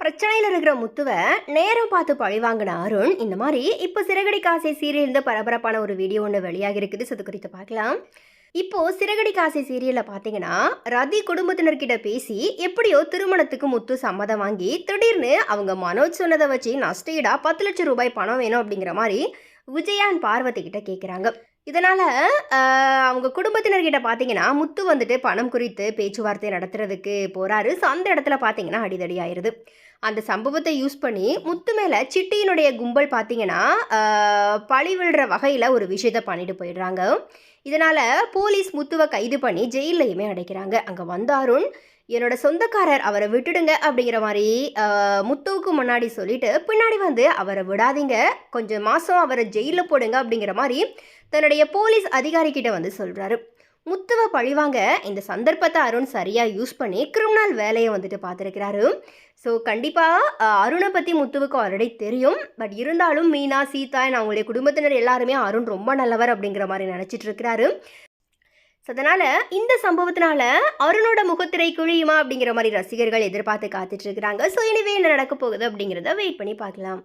பிரச்சனையில் இருக்கிற முத்துவை நேரம் பார்த்து பழிவாங்கின அருண் இந்த மாதிரி இப்போ சிறகடி காசை சீரியல் பரபரப்பான ஒரு வீடியோ ஒன்று வெளியாகி இருக்குது. ஸோ அது குறித்து பார்க்கலாம். இப்போ சிறகடி காசை சீரியலில் பார்த்தீங்கன்னா ரதி குடும்பத்தினர்கிட்ட பேசி எப்படியோ திருமணத்துக்கு முத்து சம்மதம் வாங்கி திடீர்னு அவங்க மனோஜ் சொன்னதை வச்சு நஷ்டீடாக பத்து லட்சம் ரூபாய் பணம் வேணும் அப்படிங்கிற மாதிரி விஜயான் பார்வதி கிட்ட கேட்குறாங்க இதனால் அவங்க குடும்பத்தினர்கிட்ட பார்த்தீங்கன்னா முத்து வந்துட்டு பணம் குறித்து பேச்சுவார்த்தை நடத்துறதுக்கு போகிறாரு ஸோ அந்த இடத்துல பார்த்தீங்கன்னா அடிதடி ஆயிடுது அந்த சம்பவத்தை யூஸ் பண்ணி முத்து மேலே சிட்டியினுடைய கும்பல் பார்த்தீங்கன்னா பழி விழுற வகையில் ஒரு விஷயத்தை பண்ணிட்டு போயிடுறாங்க. இதனால் போலீஸ் முத்துவை கைது பண்ணி ஜெயிலையுமே அடைக்கிறாங்க. அங்கே வந்த அருண் என்னோட சொந்தக்காரர் அவரை விட்டுடுங்க அப்படிங்கிற மாதிரி முத்துவுக்கு முன்னாடி சொல்லிட்டு பின்னாடி வந்து அவரை விடாதீங்க. கொஞ்சம் மாதம் அவரை ஜெயிலில் போடுங்க அப்படிங்கிற மாதிரி தன்னுடைய போலீஸ் அதிகாரி கிட்ட வந்து சொல்கிறாரு முத்துவை பழிவாங்க இந்த சந்தர்ப்பத்தை அருண் சரியாக யூஸ் பண்ணி கிரிமினல் வேலையை வந்துட்டு பார்த்துருக்கிறாரு. ஸோ கண்டிப்பாக அருணை பற்றி முத்துவுக்கு ஆல்ரெடி தெரியும். பட் இருந்தாலும் மீனா சீதா நான் அவங்களுடைய குடும்பத்தினர் எல்லாருமே அருண் ரொம்ப நல்லவர் அப்படிங்கிற மாதிரி நினச்சிட்டு இருக்கிறாரு ஸோ அதனால் இந்த சம்பவத்தினால அருணோட முகத்திரை குழியுமா அப்படிங்கிற மாதிரி ரசிகர்கள் எதிர்பார்த்து காத்துட்டு இருக்கிறாங்க ஸோ இனிவே என்ன நடக்க போகுது அப்படிங்கிறத வெயிட் பண்ணி பார்க்கலாம்.